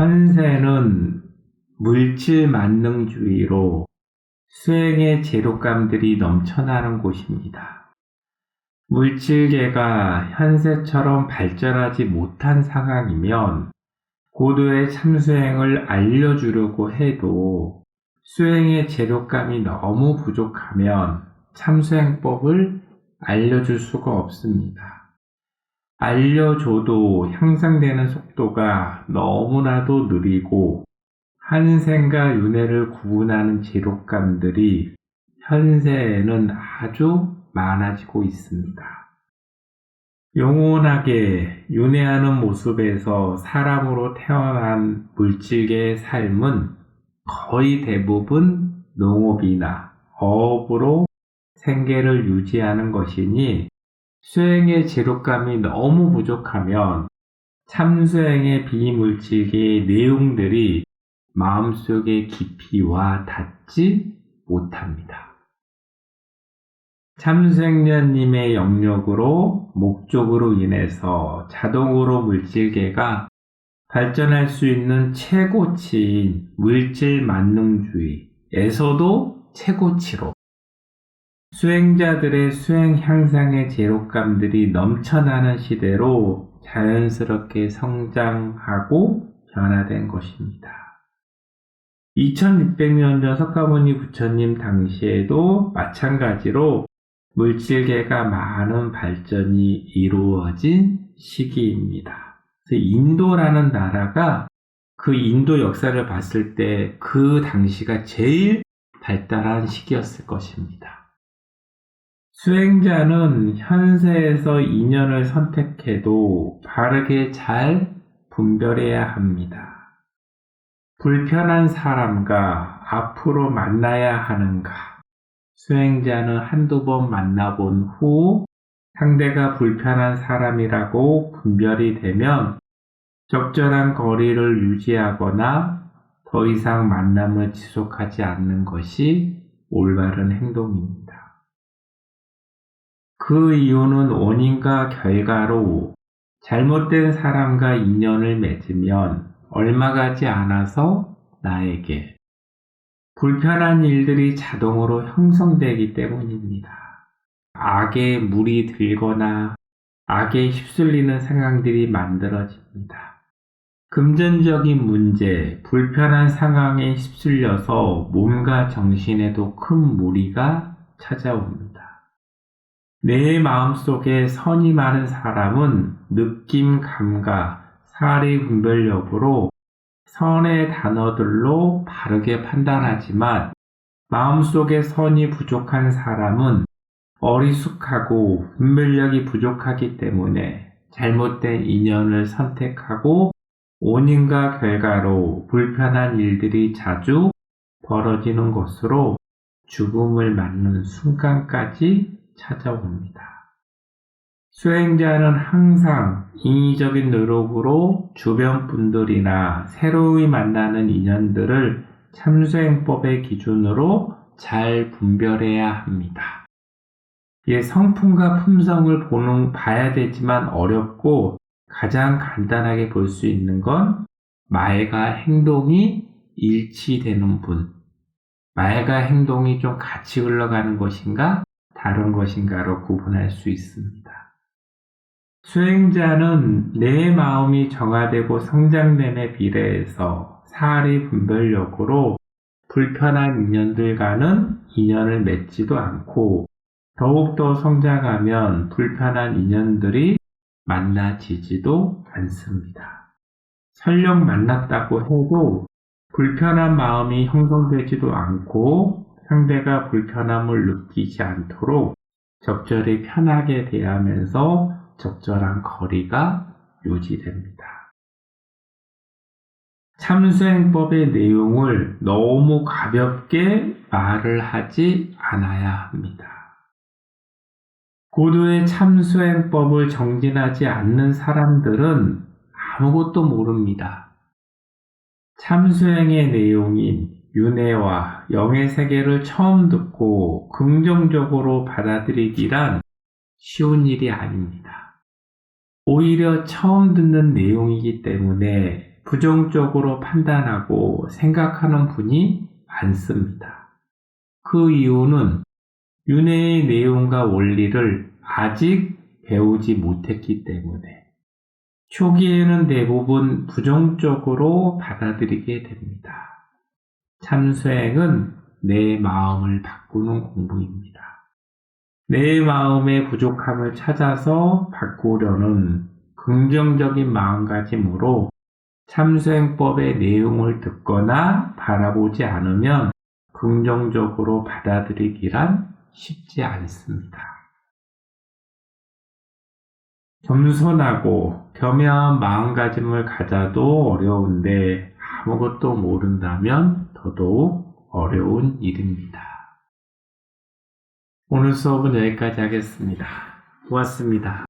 현세는 물질 만능주의로 수행의 제록감들이 넘쳐나는 곳입니다. 물질계가 현세처럼 발전하지 못한 상황이면 고도의 참수행을 알려주려고 해도 수행의 제록감이 너무 부족하면 참수행법을 알려줄 수가 없습니다. 알려줘도 향상되는 속도가 너무나도 느리고 한생과 윤회를 구분하는 제록감들이 현세에는 아주 많아지고 있습니다. 영원하게 윤회하는 모습에서 사람으로 태어난 물질계의 삶은 거의 대부분 농업이나 어업으로 생계를 유지하는 것이니 수행의 제록감이 너무 부족하면 참수행의 비물질계의 내용들이 마음속의 깊이 와 닿지 못합니다. 참생년님의 영역으로 목적으로 인해서 자동으로 물질계가 발전할 수 있는 최고치인 물질 만능주의에서도 최고치로 수행자들의 수행 향상의 제록감들이 넘쳐나는 시대로 자연스럽게 성장하고 변화된 것입니다. 2600년 전 석가모니 부처님 당시에도 마찬가지로 물질계가 많은 발전이 이루어진 시기입니다. 인도라는 나라가 그 인도 역사를 봤을 때 그 당시가 제일 발달한 시기였을 것입니다. 수행자는 현세에서 인연을 선택해도 바르게 잘 분별해야 합니다. 불편한 사람과 앞으로 만나야 하는가? 수행자는 한두 번 만나본 후 상대가 불편한 사람이라고 분별이 되면 적절한 거리를 유지하거나 더 이상 만남을 지속하지 않는 것이 올바른 행동입니다. 그 이유는 원인과 결과로 잘못된 사람과 인연을 맺으면 얼마 가지 않아서 나에게 불편한 일들이 자동으로 형성되기 때문입니다. 악에 물이 들거나 악에 휩쓸리는 상황들이 만들어집니다. 금전적인 문제, 불편한 상황에 휩쓸려서 몸과 정신에도 큰 무리가 찾아옵니다. 내 마음속에 선이 많은 사람은 느낌, 감각, 사리 분별력으로 선의 단어들로 바르게 판단하지만 마음속에 선이 부족한 사람은 어리숙하고 분별력이 부족하기 때문에 잘못된 인연을 선택하고 원인과 결과로 불편한 일들이 자주 벌어지는 것으로 죽음을 맞는 순간까지 찾아옵니다. 수행자는 항상 인위적인 노력으로 주변 분들이나 새로이 만나는 인연들을 참수행법의 기준으로 잘 분별해야 합니다. 예, 성품과 품성을 보는, 봐야 되지만 어렵고 가장 간단하게 볼 수 있는 건 말과 행동이 일치되는 분. 말과 행동이 좀 같이 흘러가는 것인가, 다른 것인가로 구분할 수 있습니다. 수행자는 내 마음이 정화되고 성장됨에 비례해서 사리 분별력으로 불편한 인연들과는 인연을 맺지도 않고 더욱더 성장하면 불편한 인연들이 만나지지도 않습니다. 설령 만났다고 해도 불편한 마음이 형성되지도 않고 상대가 불편함을 느끼지 않도록 적절히 편하게 대하면서 적절한 거리가 유지됩니다. 참수행법의 내용을 너무 가볍게 말을 하지 않아야 합니다. 고도의 참수행법을 정진하지 않는 사람들은 아무것도 모릅니다. 참수행의 내용인 윤회와 영의 세계를 처음 듣고 긍정적으로 받아들이기란 쉬운 일이 아닙니다. 오히려 처음 듣는 내용이기 때문에 부정적으로 판단하고 생각하는 분이 많습니다. 그 이유는 윤회의 내용과 원리를 아직 배우지 못했기 때문에 초기에는 대부분 부정적으로 받아들이게 됩니다. 참수행은 내 마음을 바꾸는 공부입니다. 내 마음의 부족함을 찾아서 바꾸려는 긍정적인 마음가짐으로 참수행법의 내용을 듣거나 바라보지 않으면 긍정적으로 받아들이기란 쉽지 않습니다. 겸손하고 겸허한 마음가짐을 가져도 어려운데 아무것도 모른다면 더더욱 어려운 일입니다. 오늘 수업은 여기까지 하겠습니다. 고맙습니다.